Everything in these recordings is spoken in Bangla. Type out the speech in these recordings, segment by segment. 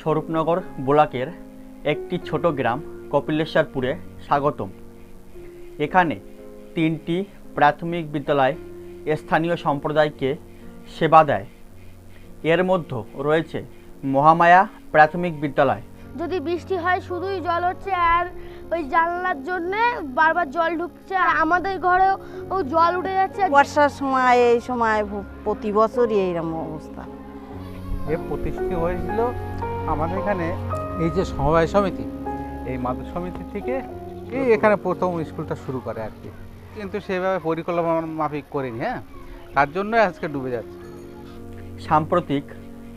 স্বরূপনগর ব্লকের একটি ছোট গ্রাম কপিলেশ্বরপুরে স্বাগতম। এখানে তিনটি প্রাথমিক বিদ্যালয় স্থানীয় সম্প্রদায়কে সেবা দেয়। এর মধ্যে রয়েছে মহামায়া প্রাথমিক বিদ্যালয়। যদি বৃষ্টি হয় শুধুই জল হচ্ছে আর ওই জানলার জন্য বারবার জল ঢুকছে আর আমাদের ঘরেও ও জল উঠে যাচ্ছে। বর্ষার সময় এই সময় ভ- প্রতি বছরই এইরকম অবস্থা। এ প্রতিষ্ঠিত হয়েছিল আমাদের এখানে এই যে সমবায় সমিতি, এই মাদক সমিতি থেকে এই এখানে প্রথম স্কুলটা শুরু করে আর কি। কিন্তু সেভাবে পরিকল্পনা মাফিক করিনি হ্যাঁ? তার জন্য আজকে ডুবে যাচ্ছে। সাম্প্রতিক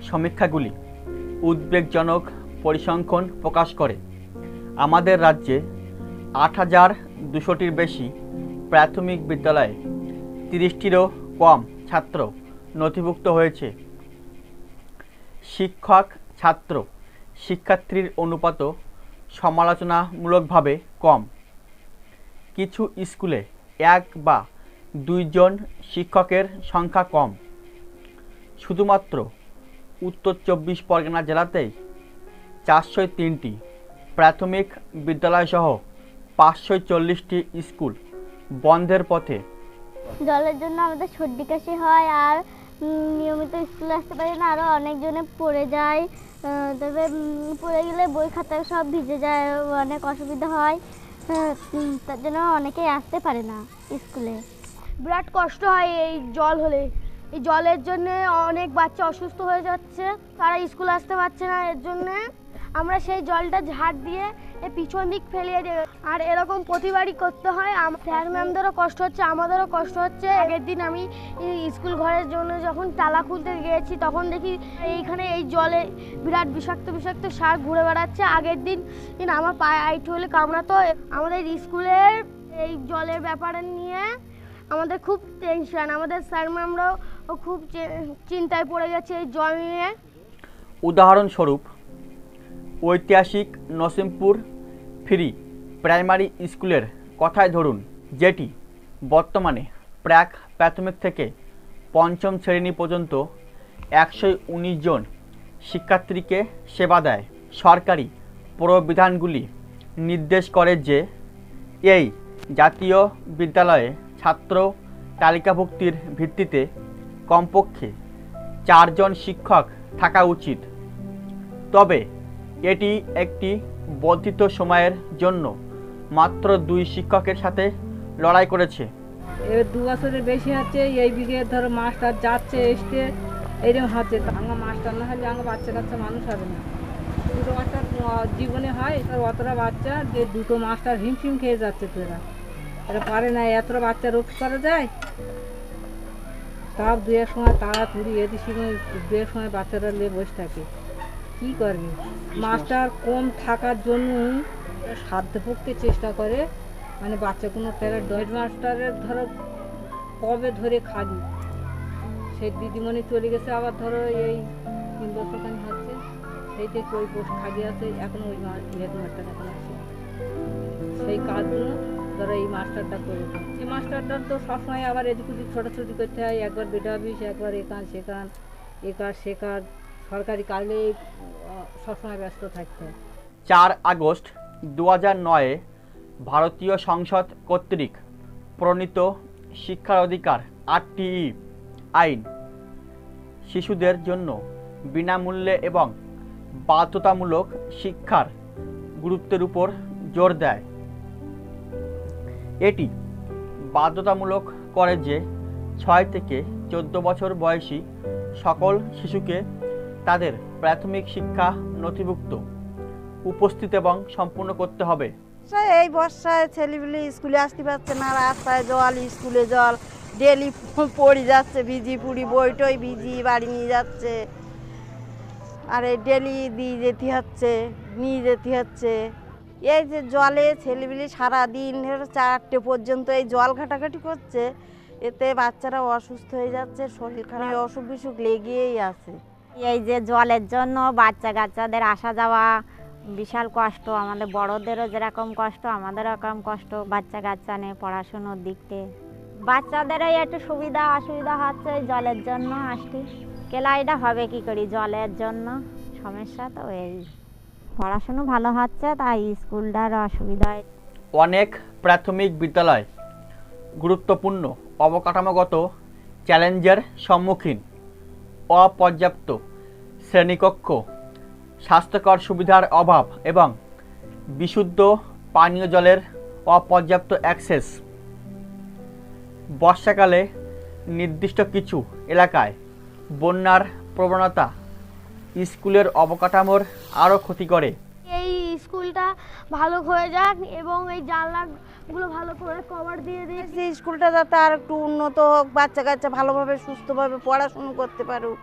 সমীক্ষাগুলি উদ্বেগজনক পরিসংখ্যান প্রকাশ করে। আমাদের রাজ্যে আট হাজার দুশোটির বেশি প্রাথমিক বিদ্যালয়ে তিরিশটিরও কম ছাত্র নথিভুক্ত হয়েছে। শিক্ষক ছাত্র, শিক্ষার্থীর অনুপাতও সমালোচনামূলকভাবে কম। কিছু স্কুলে এক বা দুইজন শিক্ষকের সংখ্যা কম। শুধুমাত্র উত্তর চব্বিশ পরগনা জেলাতেই চারশো তিনটি প্রাথমিক বিদ্যালয়সহ পাঁচশো চল্লিশটি স্কুল বন্ধের পথে। জলের জন্য আমাদের সর্দি কাশি হয় আর নিয়মিত স্কুলে আসতে পারি না আরও অনেকজনে পড়ে যায়। তবে পড়ে গেলে বই খাতা সব ভিজে যায়, অনেক অসুবিধা হয়। তার জন্য অনেকেই আসতে পারে না স্কুলে। বিরাট কষ্ট হয় এই জল হলে। এই জলের জন্য অনেক বাচ্চা অসুস্থ হয়ে যাচ্ছে, তারা স্কুল আসতে পারছে না। এর জন্যে আমরা সেই জলটা ঝাড় দিয়ে পিছন দিক ফেলিয়ে দিই আর এরকম প্রতিবারই করতে হয়। স্যার ম্যামদেরও কষ্ট হচ্ছে, আমাদেরও কষ্ট হচ্ছে। আগের দিন আমি স্কুল ঘরের জন্য যখন তালা খুলতে গিয়েছি, তখন দেখি এইখানে এই জলে বিরাট বিষাক্ত বিষাক্ত সার ঘুরে বেড়াচ্ছে। আগের দিন আমার পায়ে আইট হলে কামড়াতো। আমাদের স্কুলের এই জলের ব্যাপারে নিয়ে আমাদের খুব টেনশন আমাদের স্যার ম্যামরাও খুব চিন্তায় পড়ে গেছে এই জল নিয়ে। উদাহরণস্বরূপ, ঐতিহাসিক নসিমপুর ফ্রি প্রাইমারি স্কুলের কথাই ধরুন, যেটি বর্তমানে প্রাক প্রাথমিক থেকে পঞ্চম শ্রেণি পর্যন্ত একশো উনিশ জন শিক্ষার্থীকে সেবা দেয়। সরকারি প্রবিধানগুলি নির্দেশ করে যে এই জাতীয় বিদ্যালয়ে ছাত্র তালিকাভুক্তির ভিত্তিতে কমপক্ষে চারজন শিক্ষক থাকা উচিত। তবে এটি একটি বর্ধিত সময়ের জন্য মাত্র দুই শিক্ষকের সাথে লড়াই করেছে। এবার দু বছরের বেশি হচ্ছে, এই দিকে ধরো মাস্টার যাচ্ছে, এসছে এইরকম হচ্ছে। আমার মাস্টার না হলে আমার বাচ্চা কাচ্চা মানুষ হবে না। দুটো মাস্টার জীবনে হয় তার অতটা বাচ্চা যে দুটো মাস্টার হিমশিম খেয়ে যাচ্ছে তো এরা। এরা পারে না, এতটা বাচ্চা রক্ষা করা যায়? তাও দু এক সময় তাড়াতাড়ি এদিক সময় দু এক সময় বাচ্চারা নিয়ে বসে থাকে। কী করবে? মাস্টার কম থাকার জন্য সাধ্যপক্ষে চেষ্টা করে। মানে বাচ্চা কোনো প্যারেন্ট হেড মাস্টারের ধরো কবে ধরে খালি সেই দিদিমণি চলে গেছে, আবার ধরো এই তিন বছর খানি হচ্ছে। সেই থেকে ওই পোস্ট খালি আছে, এখনও ওই হেড মাস্টার এখন আছে। সেই কাজগুলো ধরো এই মাস্টারটা করে। এই মাস্টারটার তো সবসময় আবার এদিক ওদিক ছোটাছুটি করতে হয়। একবার বেটা অফিস একবার এখান সেখান এ কাজ, সে কাজ। সরকারি কাজে সবসময় ব্যস্ত থাকতে চার আগস্ট দু নয়ে, ভারতীয় সংসদ কর্তৃক প্রণীত শিক্ষার অধিকার, আরটিই আইন, শিশুদের জন্য বিনামূল্যে এবং বাধ্যতামূলক শিক্ষার গুরুত্বের উপর জোর দেয়। এটি বাধ্যতামূলক করে যে ছয় থেকে চোদ্দ বছর বয়সী সকল শিশুকে তাদের প্রাথমিক শিক্ষা নথিভুক্ত। উপস্থিত এবং সম্পূর্ণ করতে হবে। এই বর্ষায় ছেলেগুলি স্কুলে আসতে পারছে না, রাস্তায় জল, স্কুলে জল, ডেলি পড়ে যাচ্ছে, ভিজি পুড়ি বইটই ভিজি, বাড়ি নিয়ে যাচ্ছে। আর এই ডেলি দিয়ে যেতে হচ্ছে, নিয়ে যেতে হচ্ছে। এই যে জলে ছেলেগুলি সারাদিন চারটে পর্যন্ত এই জল ঘাটাঘাটি করছে, এতে বাচ্চারা অসুস্থ হয়ে যাচ্ছে, শরীর খারাপ, অসুখ বিসুখ লেগেই আছে। এই যে জলের জন্য বাচ্চা কাচ্চাদের আসা যাওয়া, বিশাল কষ্ট। আমাদের বড়দেরও যেরকম কষ্ট আমাদের এরকম কষ্ট বাচ্চা কাচ্চা নিয়ে পড়াশুনোর দিক থেকে বাচ্চাদেরও একটু সুবিধা অসুবিধা হচ্ছে জলের জন্য আসছি কেলাইটা হবে কি করি? জলের জন্য সমস্যা তো এই পড়াশুনো ভালো হচ্ছে, তাই স্কুলটার অসুবিধায় অনেক প্রাথমিক বিদ্যালয় গুরুত্বপূর্ণ, অবকাঠামোগত চ্যালেঞ্জের সম্মুখীন। অপর্যাপ্ত, শ্রেণীকক্ষ, স্বাস্থ্যকর সুবিধার অভাব এবং বিশুদ্ধ পানীয় জলের অপর্যাপ্ত অ্যাক্সেস। বর্ষাকালে নির্দিষ্ট কিছু এলাকায় বন্যার প্রবণতা স্কুলের অবকাঠামোর আরও ক্ষতি করে। এই স্কুলটা ভালো হয়ে যাক এবং এই জানলাগুলো ভালো করে কভার দিয়ে যে স্কুলটা যাতে আর একটু উন্নত হোক বাচ্চা কাচ্চা ভালোভাবে সুস্থভাবে পড়াশুনো করতে পারুক।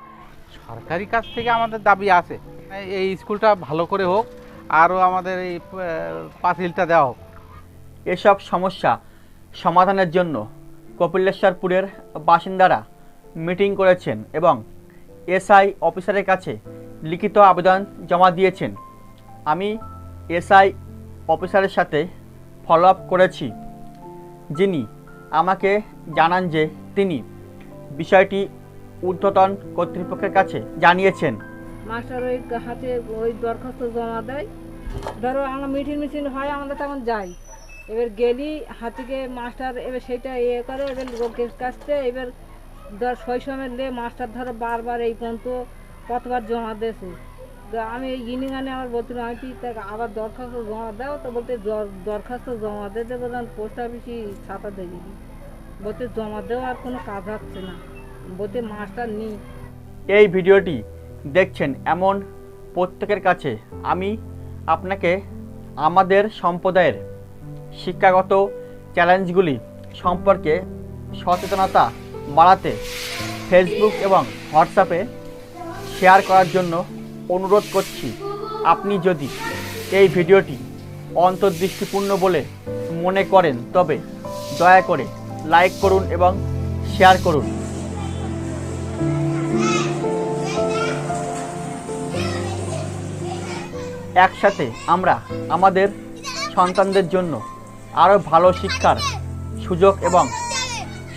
সরকারি কাছ থেকে আমাদের দাবি আছে। এই- স্কুলটা ভালো করে হোক আরও আমাদের এই পাঁচিলটা দেওয়া হোক। এসব সমস্যা সমাধানের জন্য কপিলেশ্বরপুরের বাসিন্দারা মিটিং করেছেন এবং এসআই অফিসারের কাছে লিখিত আবেদন জমা দিয়েছেন। আমি এসআই অফিসারের সাথে ফলো আপ করেছি, যিনি আমাকে জানান যে তিনি বিষয়টি ঊর্ধ্বতন কর্তৃপক্ষের কাছে জানিয়েছেন। মাস্টার ওই হাতে ওই দরখাস্ত জমা দেয়। ধরো আমরা মিটিং মিছিল হয়, আমরা তখন যাই। এবার গেলি, হাতিকে মাস্টার এবার সেটা ইয়ে করে, এবার লোকের কাছ এবার ধর শৈশবের লে মাস্টার ধরো বারবার এই পর্যন্ত কতবার জমা দিয়েছে। আমি এই ইনিগানে আমার বলছিলাম আমি কি তাকে আবার দরখাস্ত জমা দাও তো বলতে দরখাস্ত জমা দিতে বললাম, পোস্ট অফিসে ছাতা দিবি বলতে জমা দেওয়া আর কোনো কাজ হচ্ছে না। বলতে মাস্টার নেই। এই ভিডিওটি দেখছেন এমন প্রত্যেকের কাছে আমি আপনাকে আমাদের সম্প্রদায়ের শিক্ষাগত চ্যালেঞ্জগুলি সম্পর্কে সচেতনতা বাড়াতে ফেসবুক এবং হোয়াটসঅ্যাপে শেয়ার করার জন্য অনুরোধ করছি, আপনি যদি এই ভিডিওটি অন্তর্দৃষ্টিপূর্ণ বলে মনে করেন, তবে দয়া করে লাইক করুন এবং শেয়ার করুন। একসাথে আমরা আমাদের সন্তানদের জন্য আরও ভালো শিক্ষার সুযোগ এবং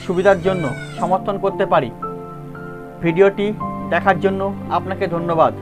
সুবিধার জন্য সমর্থন করতে পারি। ভিডিওটি দেখার জন্য আপনাকে ধন্যবাদ।